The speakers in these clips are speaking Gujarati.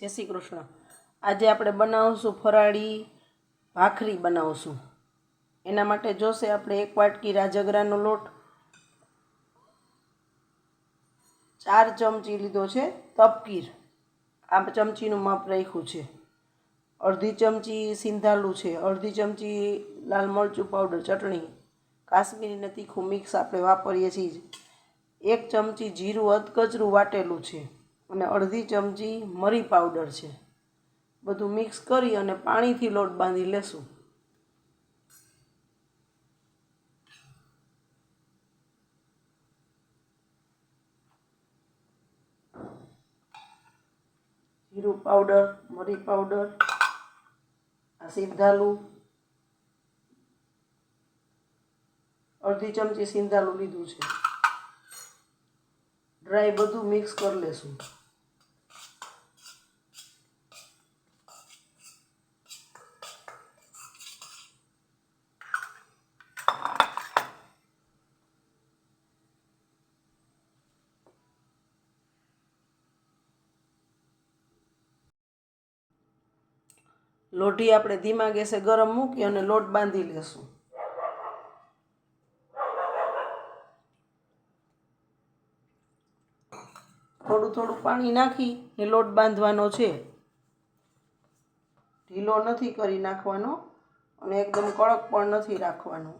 જય શ્રી કૃષ્ણ. આજે આપણે બનાવશું ફરાળી ભાખરી બનાવશું. એના માટે જોશે આપણે એક વાટકી રાજગરાનો લોટ. ચાર ચમચી લીધો છે તપકીર. આ ચમચીનું માપ રાખ્યું છે. અડધી ચમચી સિંધાલું છે. અડધી ચમચી લાલ મરચું પાવડર, ચટણી કાશ્મીરીને તીખું મિક્સ આપણે વાપરીએ છીએ. એક ચમચી જીરું અધકચરું વાટેલું છે. અને અડધી ચમચી મરી પાવડર છે. બધું મિક્સ કરી અને પાણીથી લોટ બાંધી લેશું. જીરું પાવડર, મરી પાવડર આ સિંધાલું અડધી ચમચી સિંધાલું લીધું છે. ડ્રાય બધું મિક્સ કરી લેશું. લોઢી આપણે ધીમા ગેસે ગરમ મૂકી અને લોટ બાંધી લેશું. થોડું થોડું પાણી નાખી ને લોટ બાંધવાનો છે. ઢીલો નથી કરી નાખવાનો અને એકદમ કડક પણ નથી રાખવાનો.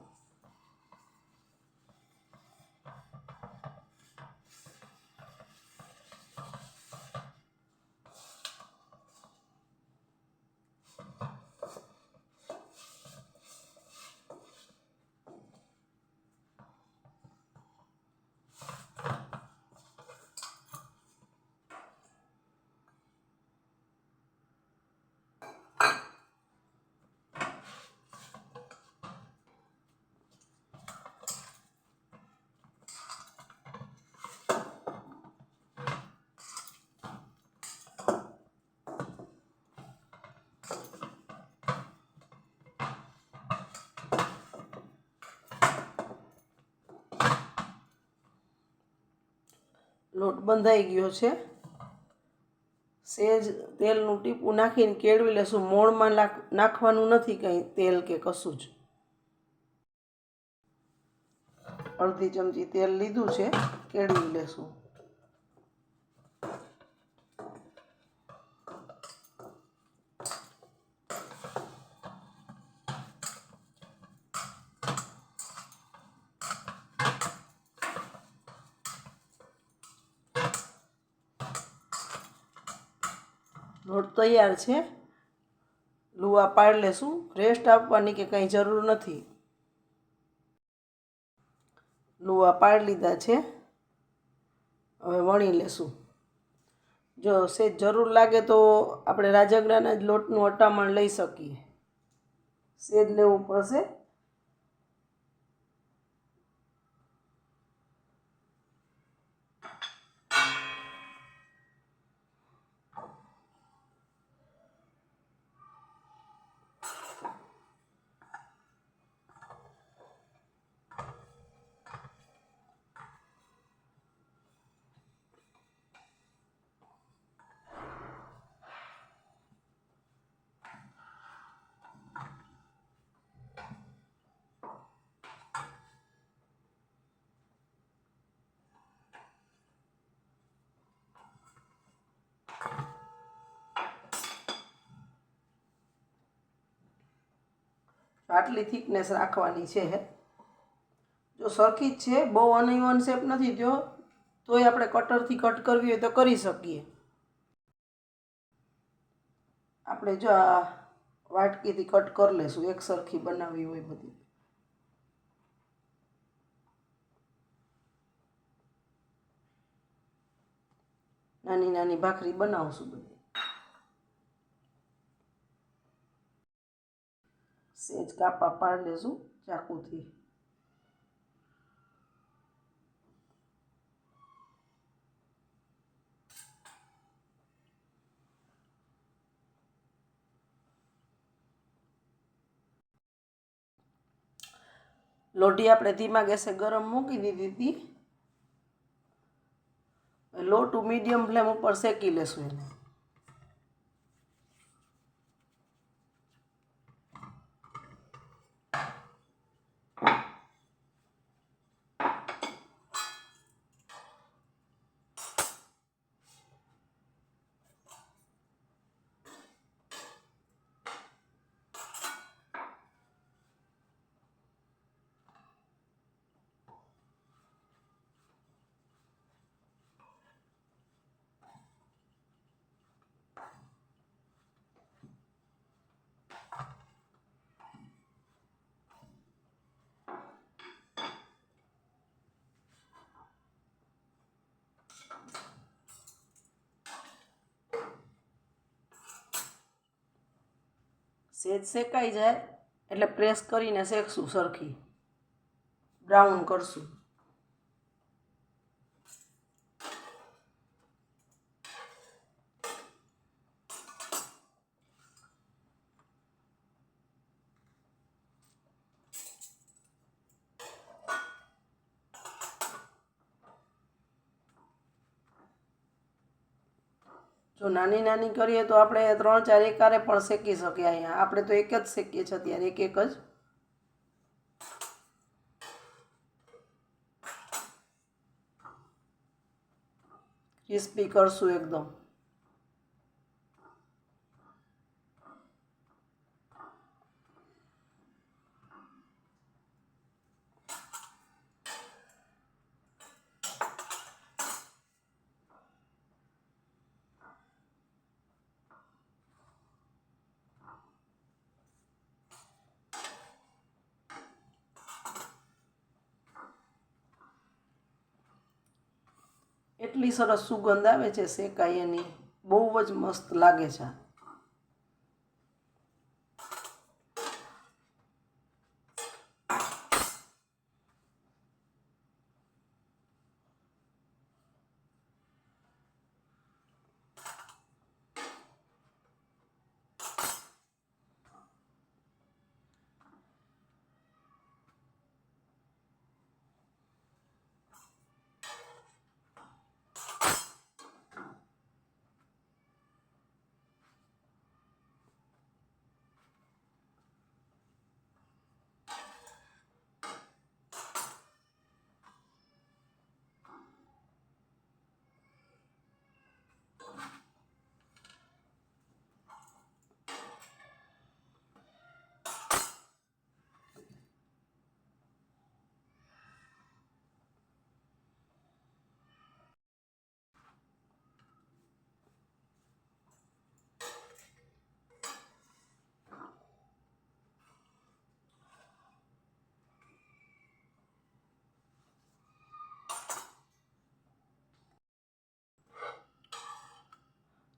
લોટ બંધાઈ ગયો છે. સેજ તેલનું ટીપું નાખીને કેળવી લેશું. મોણમાં નાખ- નાખવાનું નથી કંઈ તેલ કે કશું જ. અડધી ચમચી તેલ લીધું છે, કેળવી લેશું. લોટ તૈયાર છે. લુવા પાડી લેશું. રેસ્ટ આપવાની કે કંઈ જરૂર નથી. લુવા પાડી લીધા છે. હવે વણી લેશું. જો સેજ જરૂર લાગે તો આપણે રાજગરાના જ લોટનું અટામણ લઈ શકીએ. સેજ લેવું પડશે. આટલી થિકનેસ રાખવાની છે જો સરખી જ છે, બહુ અનઇવન શેપ નથી થયો, તોય આપણે કટરથી કટ કરવી હોય તો કરી શકીએ. આપણે જો આ વાટકીથી કટ કરી લેશું, એક સરખી બનાવવી હોય બધી. નાની નાની ભાખરી બનાવશું બધી. સેજ કાપા પાડી લેશું ચાકુથી લોઢી આપણે ધીમા ગેસે ગરમ મૂકી દીધી હતી. લોટ મીડિયમ ફ્લેમ ઉપર શેકી લેશું એને. સેજ શેકાઈ જાય એટલે પ્રેસ કરીને શેકશું સરખી. બ્રાઉન કરશું. જો નાની નાની કરીએ તો આપણે ત્રણ ચાર એકારે પણ શેકી શકીએ અહીંયા. આપણે તો એક જ શેકીએ છીએ અત્યારે, એક એક જ. ક્રિસ્પી કરશું એકદમ. એટલી સરસ સુગંધ આવે છે શેકાઈ એની બહુ જ મસ્ત લાગે છે.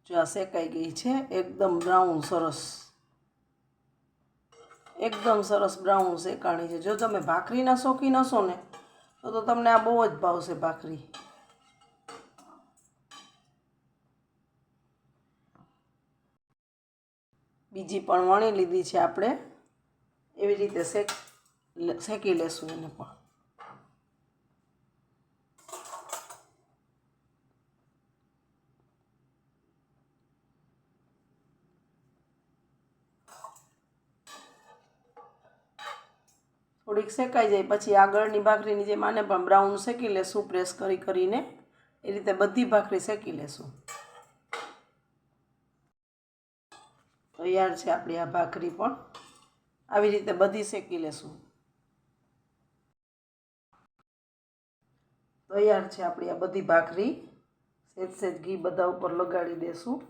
જો આ શેકાઈ ગઈ છે, એકદમ બ્રાઉન સરસ. એકદમ સરસ બ્રાઉન શેકાણી છે. જો તમે ભાખરીના શોખીન હશો ને, તો તમને આ બહુ જ ભાવશે ભાખરી. બીજી પણ વણી લીધી છે આપણે. એવી રીતે શેક શેકી લેશું એને પણ. થોડીક શેકાઈ જાય. પછી આગળની ભાખરીની જેમ આને પણ બ્રાઉન શેકી લેશું પ્રેસ કરી કરીને એ રીતે બધી ભાખરી શેકી લેશું. તૈયાર છે આપણી આ ભાખરી પણ. આવી રીતે બધી શેકી લેશું. તૈયાર છે આપણી આ બધી ભાખરી. સેજ સેજ ઘી બધા ઉપર લગાડી દેશું.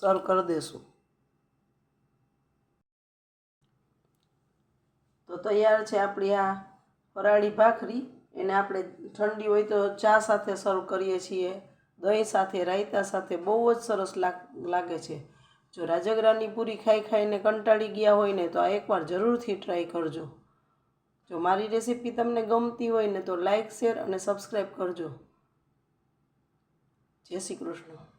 સર્વ કરી દેશું. તો તૈયાર છે આપણી આ ફરાળી ભાખરી. એને આપણે ઠંડી હોય તો ચા સાથે સર્વ કરીએ છીએ. દહીં સાથે, રાયતા સાથે બહુ જ સરસ લાગે છે. જો રાજગરાની પૂરી ખાઈ ખાઈને કંટાળી ગયા હોય ને તો આ એકવાર જરૂરથી ટ્રાય કરજો. જો મારી રેસીપી તમને ગમતી હોય ને તો લાઈક શેર અને સબસ્ક્રાઈબ કરજો. જય શ્રી કૃષ્ણ.